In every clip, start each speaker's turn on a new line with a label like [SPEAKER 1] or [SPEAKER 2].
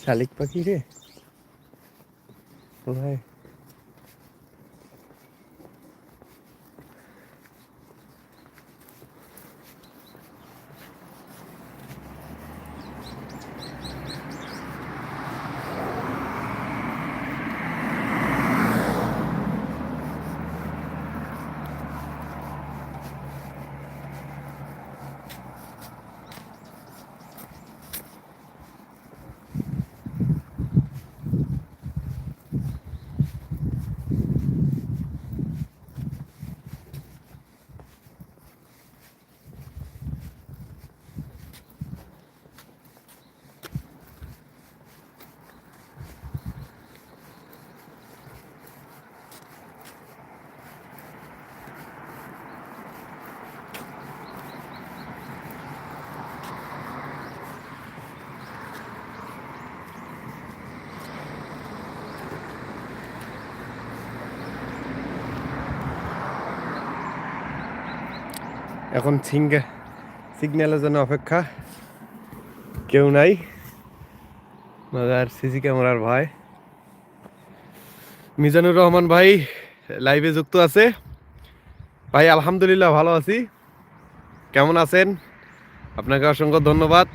[SPEAKER 1] শালিক পাখি রে ভাই এখন সিঙ্গে সিগন্যালের জন্য অপেক্ষা। কেউ নাই। আর সিসি ক্যামেরার ভাই। মিজানুর রহমান ভাই লাইভে যুক্ত আছে। ভাই, আলহামদুলিল্লাহ ভালো আছি। কেমন আছেন? আপনাকে অসংখ্য ধন্যবাদ।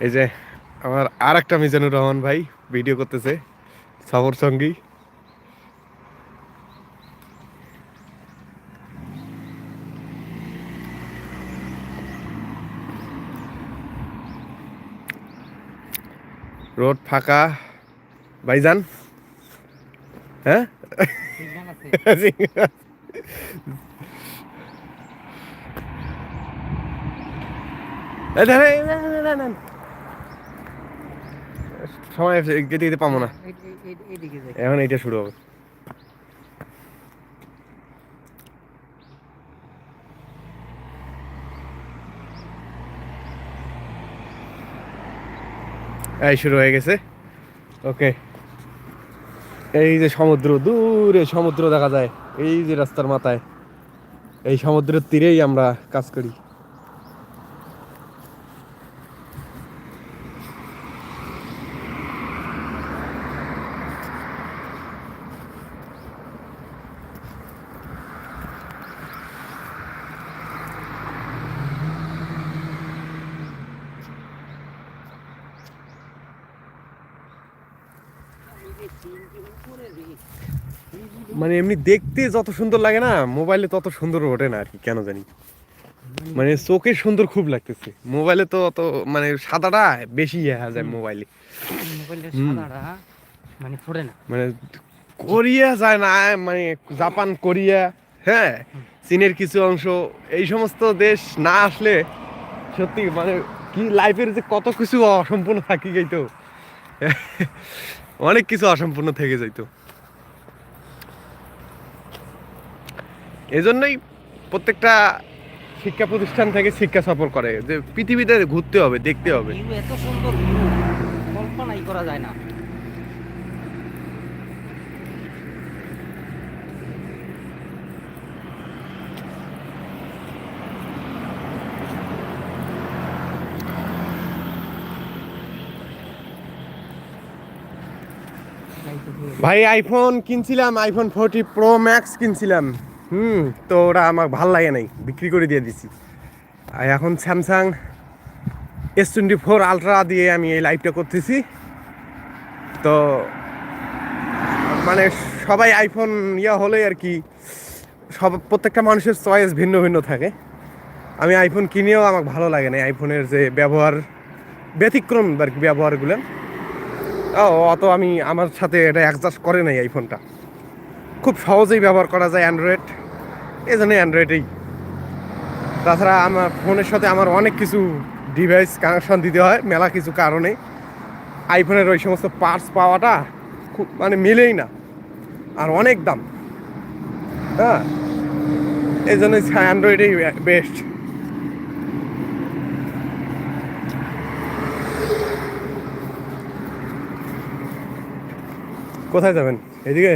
[SPEAKER 1] এই যে আমার আর একটা মিজানুর রহমান ভাই ভিডিও করতেছে সফর সঙ্গী রোড ফাঁকা। বাইজান হ্যাঁ। সময় গেতে যেতে পাবো না। এখন এইটা শুরু হবে। এই শুরু হয়ে গেছে। ওকে। এই যে সমুদ্র, দূরে সমুদ্র দেখা যায়। এই যে রাস্তার মাথায়। এই সমুদ্রের তীরেই আমরা কাজ করি। মানে এমনি দেখতে যত সুন্দর লাগে না মোবাইলে তত সুন্দর ওঠে না আর কি কেন জানি। মানে চোখে সুন্দর খুব লাগতেছে। মোবাইলে তো অত মানে সাদাটা বেশি ইয়ে যায় মোবাইলে
[SPEAKER 2] মানে ফোড়ে না।
[SPEAKER 1] মানে কোরিয়া যায় না মানে জাপান কোরিয়া হ্যাঁ চীনের কিছু অংশ এই সমস্ত দেশ না আসলে সত্যি মানে কি লাইফের যে কত কিছু অসম্পূর্ণ থাকি যাইতো। অনেক কিছু অসম্পূর্ণ থেকে যাইতো। এজন্যই প্রত্যেকটা শিক্ষা প্রতিষ্ঠান থেকে শিক্ষা সফর করে যে পৃথিবীতে ঘুরতে হবে দেখতে হবে।
[SPEAKER 2] এত সুন্দর কল্পনাই করা যায় না।
[SPEAKER 1] ভাই আইফোন কিনছিলাম আইফোন ফোরটি প্রো ম্যাক্স কিনছিলাম। হুম, তো ওরা আমার ভালো লাগে নাই, বিক্রি করে দিয়ে দিছি। আর এখন Samsung S twenty four ultra দিয়ে আমি এই লাইভটা করতেছি। তো মানে সবাই আইফোন ইয়া হলে আর কি, সব, প্রত্যেকটা মানুষের চয়েস ভিন্ন ভিন্ন থাকে। আমি আইফোন কিনেও আমার ভালো লাগে না আইফোনের যে ব্যবহার, ব্যতিক্রম আর কি ব্যবহারগুলো। অত আমি আমার সাথে এটা অ্যাডজাস্ট করে নাই আইফোনটা খুব সহজেই ব্যবহার করা যায় অ্যান্ড্রয়েড। এই জন্য অ্যান্ড্রয়েডেই। তাছাড়া আমার ফোনের সাথে আমার অনেক কিছু ডিভাইস কানেকশন দিতে হয়, মেলা কিছু কারণে। আইফোনের ওই সমস্ত পার্টস পাওয়াটা খুব মানে মিলেই না, আর অনেক দাম। হ্যাঁ এই জন্য অ্যান্ড্রয়েডেই বেস্ট কোথায় যাবেন? এদিকে?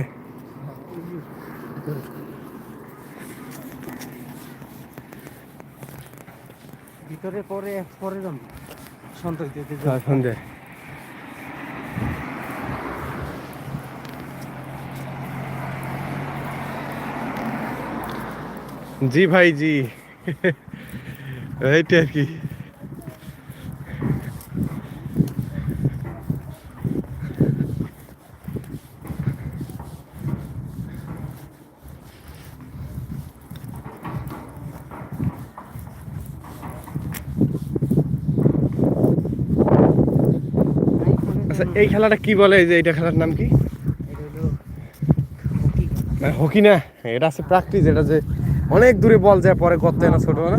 [SPEAKER 2] ভিতরে পরে পরে যাম দিতে
[SPEAKER 1] সন্ধ্যে জি ভাই জি। এইটা আর কি আচ্ছা এই খেলাটা কি বলে? এই যে এইটা খেলার নাম কি? না হকি না। এটা আছে প্র্যাকটিস এটা যে অনেক দূরে বল যায় পরে করতে না ছোট না?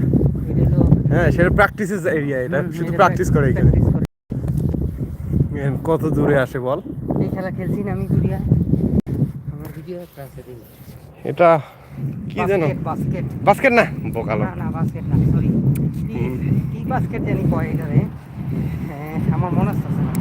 [SPEAKER 1] হ্যাঁ সেটা প্র্যাকটিসের এরিয়া এটা। শুধু প্র্যাকটিস করে এখানে। কত দূরে আসে বল?
[SPEAKER 2] এই খেলা খেলছি না আমি দুরিয়া আমার ভিডিও একটা আছে
[SPEAKER 1] এটা কি যেন?
[SPEAKER 2] বাস্কেট
[SPEAKER 1] বাস্কেট না? বোকালো
[SPEAKER 2] না না বাস্কেট না সরি কি কি বাস্কেট জানি কয় এটা রে হ্যাঁ আমার মনে আসছে না।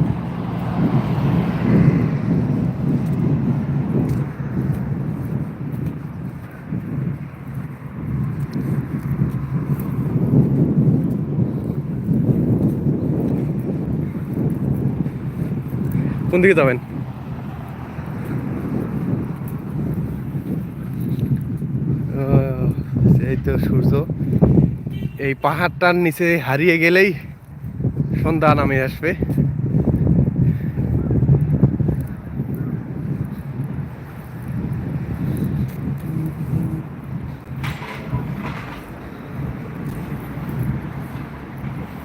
[SPEAKER 1] কোন দিকে যাবেন? এই তো সূর্য। এই পাহাড়টার নিচে হারিয়ে গেলেই সন্ধ্যা নামে আসবে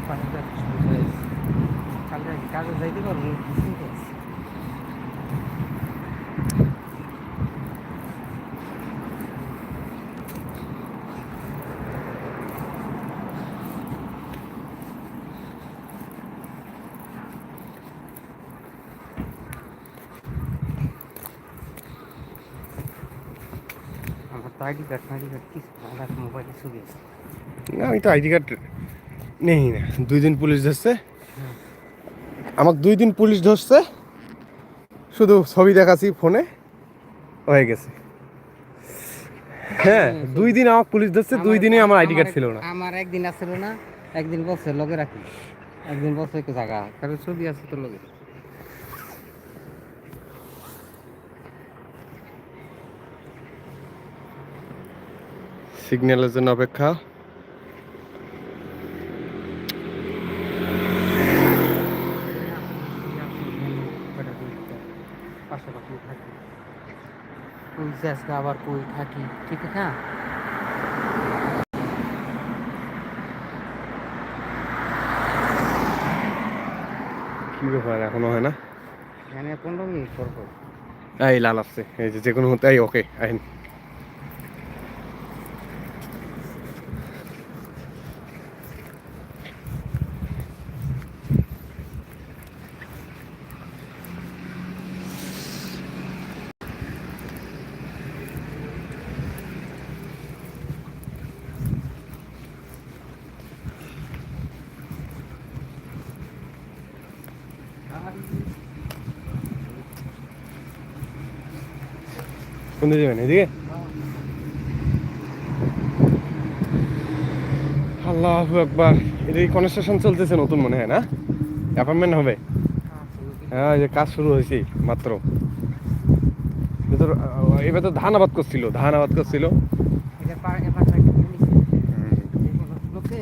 [SPEAKER 2] পানিটা শুরু হয়েছে কালকে কাজে যাইতে পারব কিছুই করছি আমার তো আইডি কার্ড আইডি কার্ড কিছু না, আমার মোবাইলে ছবি আছে
[SPEAKER 1] না আমি তো আইডি কার্ড নেই না দুই দিন পুলিশ ধরছে আমাকে দুই দিন পুলিশ ধরছে শুধু ছবি দেখাচ্ছি ফোনে হয়ে গেছে। হ্যাঁ দুই দিন আমার পুলিশ ধরছে দুই দিনে আমার আইডি কার্ড ছিল না।
[SPEAKER 2] আমার একদিন আসছিল না একদিন বলছে লগে রাখি। একদিন বলছে একটু জায়গা কারণ ছবি আছে তো লগে।
[SPEAKER 1] সিগন্যালের জন্য অপেক্ষা
[SPEAKER 2] পাশাপাশি থাকি যাস না আবার কই থাকি ঠিক আছে? না
[SPEAKER 1] কি ব্যাপার এখনও হয় না?
[SPEAKER 2] এখানে পনেরো মিনিট পর
[SPEAKER 1] এই লাল আসছে এই যে যে কোনো হতে ওকে আইন। কোন দিকে যাবেন? এদিকে? আল্লাহ একবার এদিকে কনস্ট্রাকশন চলতেছে নতুন মনে হয় না? অ্যাপার্টমেন্ট হবে? হ্যাঁ যে কাজ শুরু হয়েছে, মাত্র। এবার তো ধান আবাদ করছিল, ধান আবাদ করছিল
[SPEAKER 2] এটা পার এবার সাইড করে নিছি দেখুন লোকে
[SPEAKER 1] কে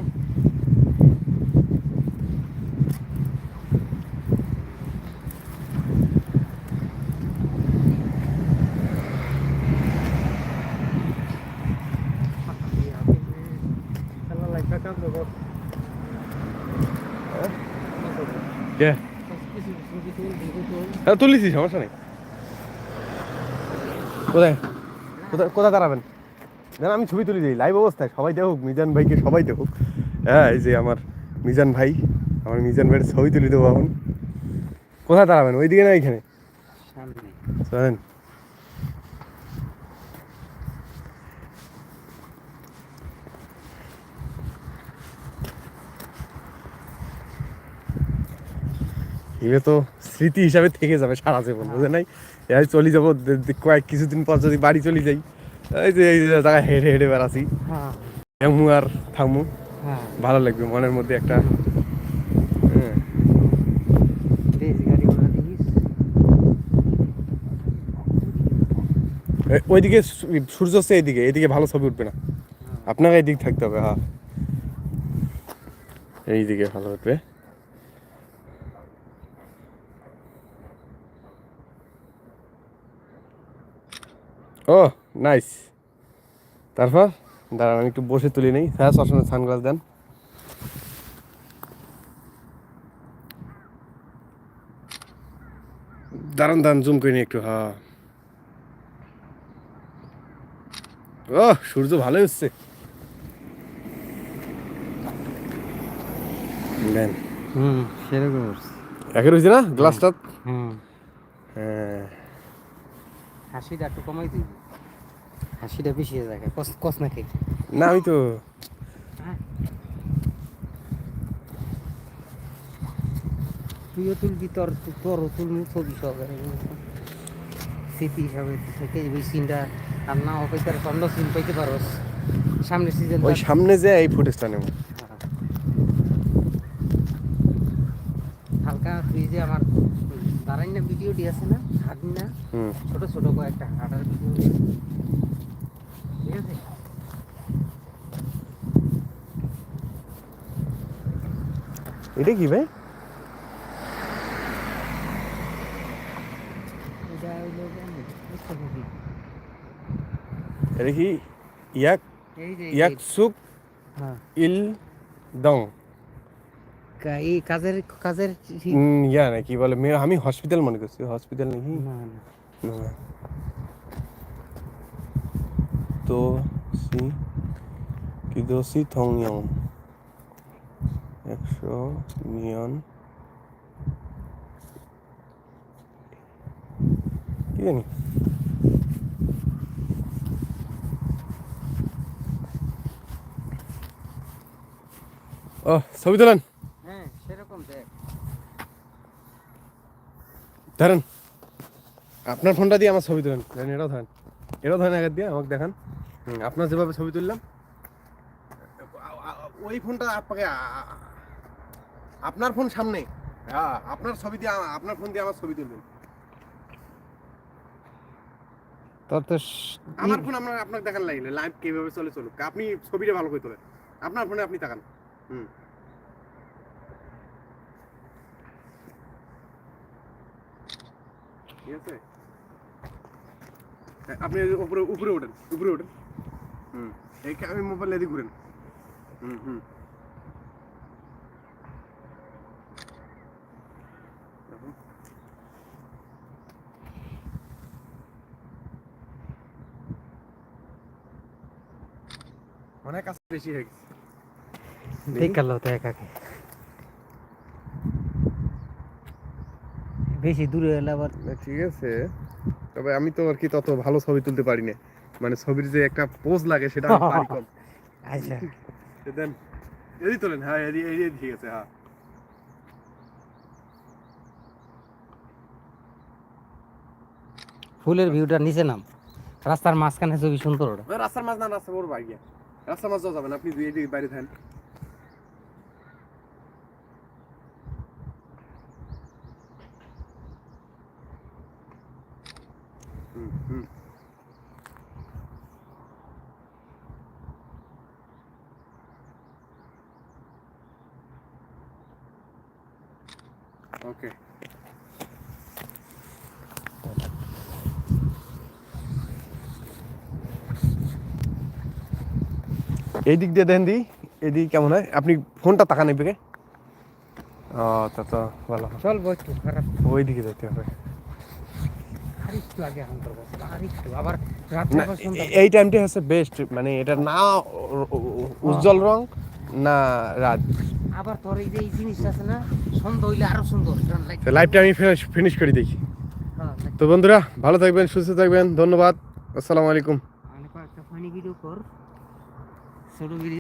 [SPEAKER 1] হ্যাঁ তুলিছি সমস্যা নেই। কোথায়? কোথায় কোথায় দাঁড়াবেন? না আমি ছবি তুলি দিই লাইভ অবস্থায়। সবাই দেখুক মিজান ভাইকে সবাই দেখুক। হ্যাঁ এই যে আমার মিজান ভাই আমার মিজান ভাইয়ের ছবি তুলে দেবো এখন। কোথায় দাঁড়াবেন? ওইদিকে না এইখানে?
[SPEAKER 2] সামনে।
[SPEAKER 1] এগুলো তো স্মৃতি হিসাবে থেকে যাবে সারা জীবন বুঝে নাই? এই চলে যাব কয়েক কিছুদিন পর যদি বাড়ি চলে যাই এই যে এই জায়গায় হেঁটে হেঁটে বেড়াছি
[SPEAKER 2] হ্যাঁ।
[SPEAKER 1] এমু আর থামু।
[SPEAKER 2] হ্যাঁ।
[SPEAKER 1] ভালো লাগবে মনের মধ্যে একটা হ্যাঁ। ওইদিকে সূর্য হচ্ছে এইদিকে এইদিকে ভালো ছবি উঠবে না। আপনাকে এইদিক থাকতে হবে হ্যাঁ। এইদিকে ভালো উঠবে। ও নাইস তারপর? দাঁড়ান আমি একটু বসে তুলি নেই। হ্যাঁ সবসময় সানগ্লাস দেন। দাঁড়ান দাঁড়ান জুম করে নি একটু হ্যাঁ ও সূর্য ভালোই হচ্ছে দেন।
[SPEAKER 2] হুম সেরকম
[SPEAKER 1] একের হয়েছে না গ্লাসটা
[SPEAKER 2] হুম।
[SPEAKER 1] হ্যাঁ।
[SPEAKER 2] হাসিটা একটু কমাই দিবি। হাসিটা হয়ে যায় কস কস
[SPEAKER 1] না আমি তো
[SPEAKER 2] তুইও তুলবি তোর তোর তুলবি ছবি সব স্মৃতি হিসাবে থেকে ওই সিনটা আর না অপেক্ষার অন্য সিন পাইতে পারোস সামনের সিজন
[SPEAKER 1] ওই সামনে যে এই ফুটেজটা নেব।
[SPEAKER 2] হালকা যে আমার দাঁড়াই না ভিডিওটি আছে না হাঁটি না ছোট ছোট কয়েকটা হাঁটার ভিডিও। ঠিক আছে
[SPEAKER 1] এটা কি ভাই
[SPEAKER 2] এটা হইল কেমন? বুঝতে পারবি?
[SPEAKER 1] এটা কি ইয়াক
[SPEAKER 2] এই যে
[SPEAKER 1] ইয়াক সুক
[SPEAKER 2] হ্যাঁ
[SPEAKER 1] ইল দং
[SPEAKER 2] কা- এই কাজের কাজের ঠিক-
[SPEAKER 1] উম, ইয়া না কি বলে মেয়ে আমি হসপিটাল মনে করছি হসপিটাল নাকি
[SPEAKER 2] না না
[SPEAKER 1] না। তো সি কি দোষী থং ইয়ং একশো নিয়ন কি জানি ও ছবি তোলেন
[SPEAKER 2] হ্যাঁ সেরকম দেখ।
[SPEAKER 1] ধরেন আপনার ফোনটা দিয়ে আমার ছবি তোলেন ধরেন এটাও ধরেন। এটাও ধরেন আগে দিয়ে আমাকে দেখান। আপনার যেভাবে ছবি তুললাম। ওই ফোনটা আপনাকে আপনার ফোন সামনে। হ্যাঁ আপনার ছবি দিয়ে আপনার ফোন দিয়ে আমার ছবি তুলবেন। আমার ফোন আপনার আপনাকে দেখান লাগলে লাইভ কীভাবে চলে চলুক। আপনি ছবিটা ভালো করে তোলেন। আপনার ফোনে আপনি তাকান। হুম। ঠিক আছে? হ্যাঁ, আপনি উপরে উপরে ওঠেন উপরে ওঠেন হুম এই আমি মোবাইল এদিকে ঘুরেন। হুম হুম। অনেক কাছে বেশি হয়ে গেছে।
[SPEAKER 2] দেখ। গেল তো একাকে। বেশি দূরে এলে আবার
[SPEAKER 1] ঠিক আছে। তবে আমি তো আর কি তত ভালো ছবি তুলতে পারি না মানে ছবির যে একটা পোজ লাগে সেটা আমি পারি কম।
[SPEAKER 2] আচ্ছা।
[SPEAKER 1] দেন এদি তোলেন হ্যাঁ এদি এদি ঠিক আছে হ্যাঁ।
[SPEAKER 2] ফুলের ভিউটা নিচে নাম। রাস্তার মাঝখানে ছবি সুন্দর ওটা।
[SPEAKER 1] রাস্তার মাঝ না রাস্তা বড় বাইক রাস্তার মাঝ যাবেন আপনি দুই এদিকে বাইরে থাকেন হুম হুম ওকে এই দিক দিয়ে দেন দি এদিক কেমন হয়? আপনি ফোনটা তাকান এদিকে ও তা তো ভালো
[SPEAKER 2] চল একটু খারাপ।
[SPEAKER 1] ওই দিকে যেতে হবে এই টাইমটা হচ্ছে বেস্ট মানে এটা না উজ্জ্বল রং না রাত।
[SPEAKER 2] আবার তোর এই যে এই জিনিসটা আছে না সন্ধ্যা হইলে আরও সুন্দর
[SPEAKER 1] লাইভটা আমি ফিনিশ করে দেখি।
[SPEAKER 2] হ্যাঁ
[SPEAKER 1] তো বন্ধুরা ভালো থাকবেন সুস্থ থাকবেন ধন্যবাদ আসসালামু আলাইকুম।
[SPEAKER 2] মানে কয়েকটা ফানি ভিডিও কর ছোট ভিডিও